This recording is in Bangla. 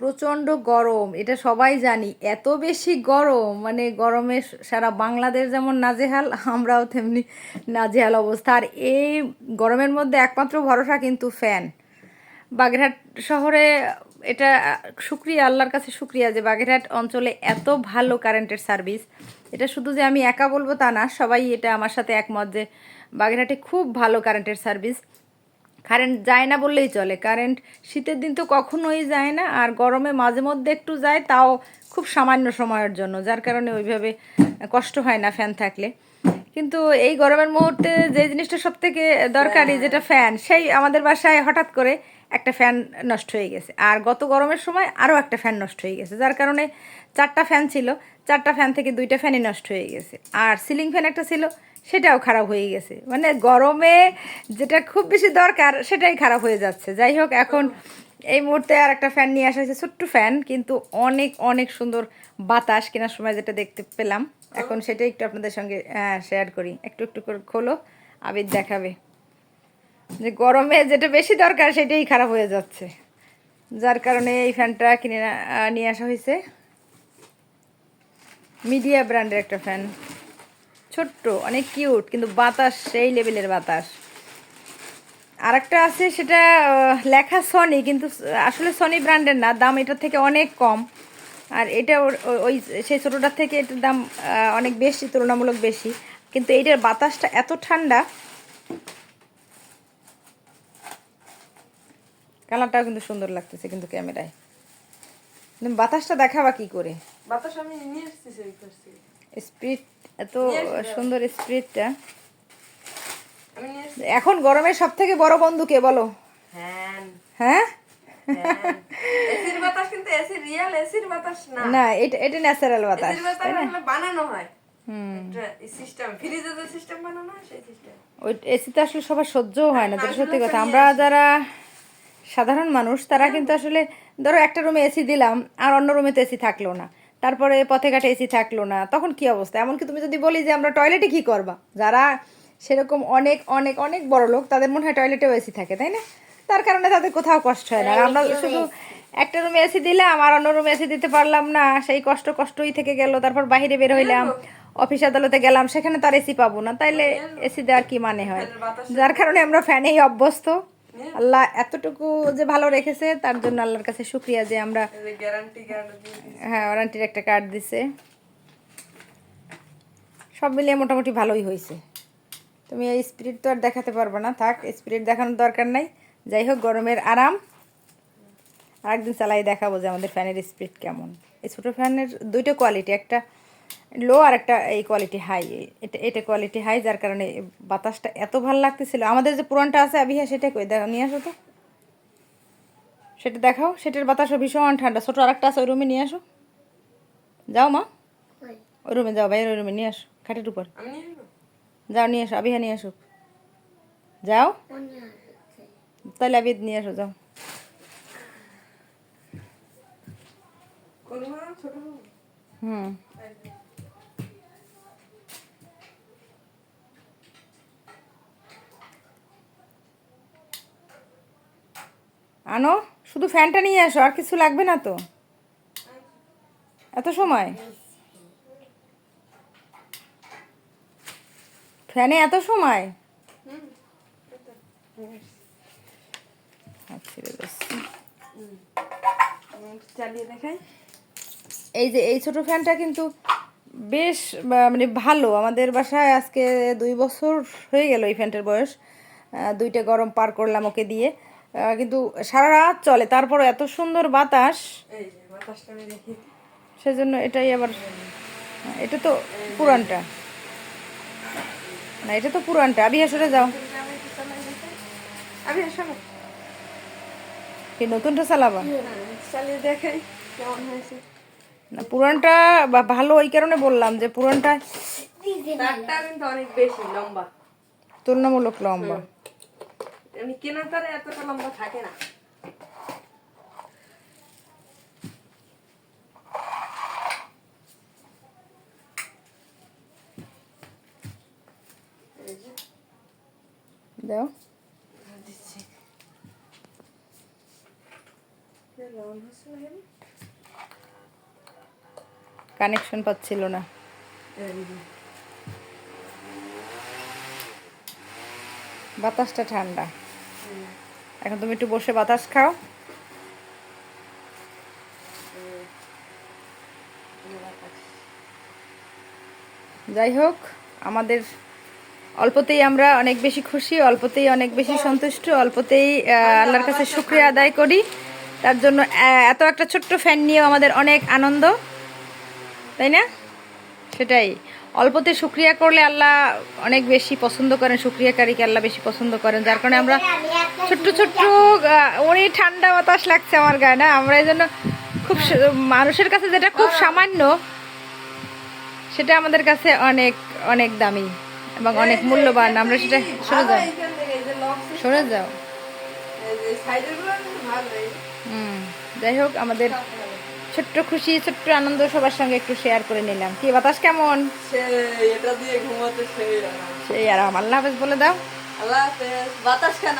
প্রচণ্ড গরম, এটা সবাই জানি। এত বেশি গরম মানে গরমে সারা বাংলাদেশ যেমন নাজেহাল, আমরাও তেমনি নাজেহাল অবস্থা। আর এই গরমের মধ্যে একমাত্র ভরসা কিন্তু ফ্যান। বাগেরহাট শহরে এটা, শুক্রিয়া, আল্লাহর কাছে শুক্রিয়া যে বাগেরহাট অঞ্চলে এত ভালো কারেন্টের সার্ভিস। এটা শুধু যে আমি একা বলব তা না, সবাই এটা আমার সাথে একমত যে বাগেরহাটে খুব ভালো কারেন্টের সার্ভিস। কারেন্ট যায় না বললেই চলে। কারেন্ট শীতের দিন তো কখনোই যায় না আর গরমে মাঝে মধ্যে একটু যায় তাও খুব সামান্য সময়ের জন্য যার কারণে ওইভাবে কষ্ট হয় না ফ্যান থাকলে। কিন্তু এই গরমের মুহূর্তে যে জিনিসটা সব থেকে দরকারি যেটা ফ্যান সেই আমাদের বাসায় হঠাৎ করে একটা ফ্যান নষ্ট হয়ে গেছে। আর গত গরমের সময় আরও একটা ফ্যান নষ্ট হয়ে গেছে যার কারণে চারটা ফ্যান ছিল চারটা ফ্যান থেকে দুইটা ফ্যানই নষ্ট হয়ে গেছে। আর সিলিং ফ্যান একটা ছিল সেটাও খারাপ হয়ে গেছে। মানে গরমে যেটা খুব বেশি দরকার সেটাই খারাপ হয়ে যাচ্ছে। যাই হোক, এখন এই মুহূর্তে আর একটা ফ্যান নিয়ে আসা হয়েছে, ছোট্ট ফ্যান কিন্তু অনেক অনেক সুন্দর বাতাস কেনার সময় যেটা দেখতে পেলাম। এখন সেটাই একটু আপনাদের সঙ্গে শেয়ার করি। একটু একটু করে খোলো, আবির দেখাবে। যে গরমে যেটা বেশি দরকার সেটাই খারাপ হয়ে যাচ্ছে। যার কারণে এই ফ্যানটা কিনে নিয়ে আসা হয়েছে। মিডিয়া ব্র্যান্ডের একটা ফ্যান ছোট্ট অনেক কিউট কিন্তু বাতাস সেই লেভেলের বাতাস। আর একটা আছে সেটা লেখা সনি কিন্তু আসলে সনি ব্র্যান্ডের না দাম এটার থেকে অনেক কম। আর এটা ওই সেই ছোটোটার থেকে এটার দাম অনেক বেশি তুলনামূলক বেশি। কিন্তু এইটার বাতাসটা এত ঠান্ডা। কালারটাও কিন্তু সুন্দর লাগতেছে কিন্তু ক্যামেরায়। বাতাসটা দেখাবা কি করে? বাতাস আমি নিয়ে স্পিড এত সুন্দর এসেছি এখন গরমের সব থেকে বড় বন্ধু কে বলো? হ্যাঁ? না। এটা এটা ন্যাচারাল বাতাস বানানো হয়। হয় এসিতে আসলে সবার হয় না যেটা সত্যি কথা। আমরা যারা সাধারণ মানুষ তারা কিন্তু আসলে ধরো একটা রুমে এসি দিলাম আর অন্য রুমে তো এসি থাকল না। তারপরে পথে ঘাটে এসি থাকল না তখন কি অবস্থা? এমনকি তুমি যদি বলি যে আমরা টয়লেটে কি করবা? যারা সেরকম অনেক অনেক অনেক বড় লোক তাদের মনে হয় টয়লেটেও এসি থাকে তাই না? তার কারণে তাদের কোথাও কষ্ট হয় না। আমরা শুধু একটা রুমে এসি দিলাম আর অন্য রুমে এসি দিতে পারলাম না। সেই কষ্ট কষ্টই থেকে গেল তারপর বাইরে বের হইলাম অফিস আদালতে গেলাম সেখানে তার এসি পাবো না। তাইলে এসি দেওয়ার কি মানে হয়? যার কারণে আমরা ফ্যানেই অভ্যস্ত। আল্লাহ এতটুকু যে ভালো রেখেছে তার জন্য আল্লাহর কাছে শুক্রিয়া যে আমরা হ্যাঁ ওয়ারান্টির একটা কার্ড দিছে। সব মিলিয়ে মোটামুটি ভালোই হয়েছে। তুমি এই স্পিরিট তো আর দেখাতে পারবে না। থাক স্পিরিট দেখানোর দরকার নাই। যাই হোক গরমের আরাম। আরেকদিন চালাই দেখাবো যে আমাদের ফ্যানের স্পিড কেমন। এই ছোটো ফ্যানের দুইটা কোয়ালিটি একটা লো আর একটা এই কোয়ালিটি হাই এটা এটা কোয়ালিটি হাই যার কারণে বাতাসটা এত ভালো লাগতেছিল। আমাদের যে পুরানটা আছে আবিহা সেটা কই? দেখো নিয়ে আসো তো। সেটা দেখাও। সেটার বাতাসও ভীষণ ঠান্ডা। ছোটো আরেকটা আছে ওই রুমে নিয়ে আসো। যাও মা। ওই রুমে যাও বাইরে ওই রুমে নিয়ে আসো খাটের উপর। যাও নিয়ে আসো আবিহা নিয়ে আসো। যাও। তাহলে আবিদ নিয়ে আসো যাও? হুম। আনো শুধু ফ্যানটা নিয়ে আসো আর কিছু লাগবে না তো? এত সময়? ফ্যানে এত সময়? এই যে এই ছোট ফ্যানটা কিন্তু বেশ মানে ভালো। আমাদের বাসায় আজকে দুই বছর হয়ে গেল এই ফ্যানটার বয়স। দুইটা গরম পার করলাম ওকে দিয়ে। কিন্তু সারা রাত চলে। তারপর এত সুন্দর বাতাস। সেজন্য এটাই আবার এটা তো পুরানটা। না এটা তো পুরানটা। আবি সরে যাও। কি নতুনটা চালাবা? চালিয়ে দেখাই কেমন হয়েছে। না পুরানটা বা ভালো ওই কারণে বললাম যে পুরানটা কিন্তু অনেক বেশি লম্বা। তুলনামূলক লম্বা। আমি তারে এতটা লম্বা থাকে না। দাও। দিচ্ছি। কেন? কানেকশন পাচ্ছিল না। বাতাসটা ঠান্ডা। এখন তুমি একটু বসে বাতাস খাও। যাই হোক, আমাদের অল্পতেই আমরা অনেক বেশি খুশি, অল্পতেই অনেক বেশি সন্তুষ্ট, অল্পতেই আল্লাহর কাছে শুক্রিয়া আদায় করি। তার জন্য এত একটা ছোট্ট ফ্যান নিয়েও আমাদের অনেক আনন্দ। তাই না? সেটাই। অল্পতে শুক্রিয়া করলে আল্লাহ অনেক বেশি পছন্দ করেন শুক্রিয়াকারীকে আল্লাহ বেশি পছন্দ করেন যার কারণে আমরা ছোট্ট ছোট্ট অনেক ঠান্ডা বাতাস লাগছে আমার গায়ে না? আমরা এই জন্য খুব মানুষের কাছে যেটা খুব সামান্য সেটা আমাদের কাছে অনেক অনেক দামি এবং অনেক মূল্যবান। আমরা সেটা সরে যাও। সরে যাও। হুম যাই হোক আমাদের ছোট্ট খুশি ছোট্ট আনন্দ সবার সঙ্গে একটু শেয়ার করে নিলাম। কি বাতাস কেমন? সেই আরাম। আল্লাহ হাফেজ বলে দাও। আল্লাহ হাফেজ। বাতাস কেন?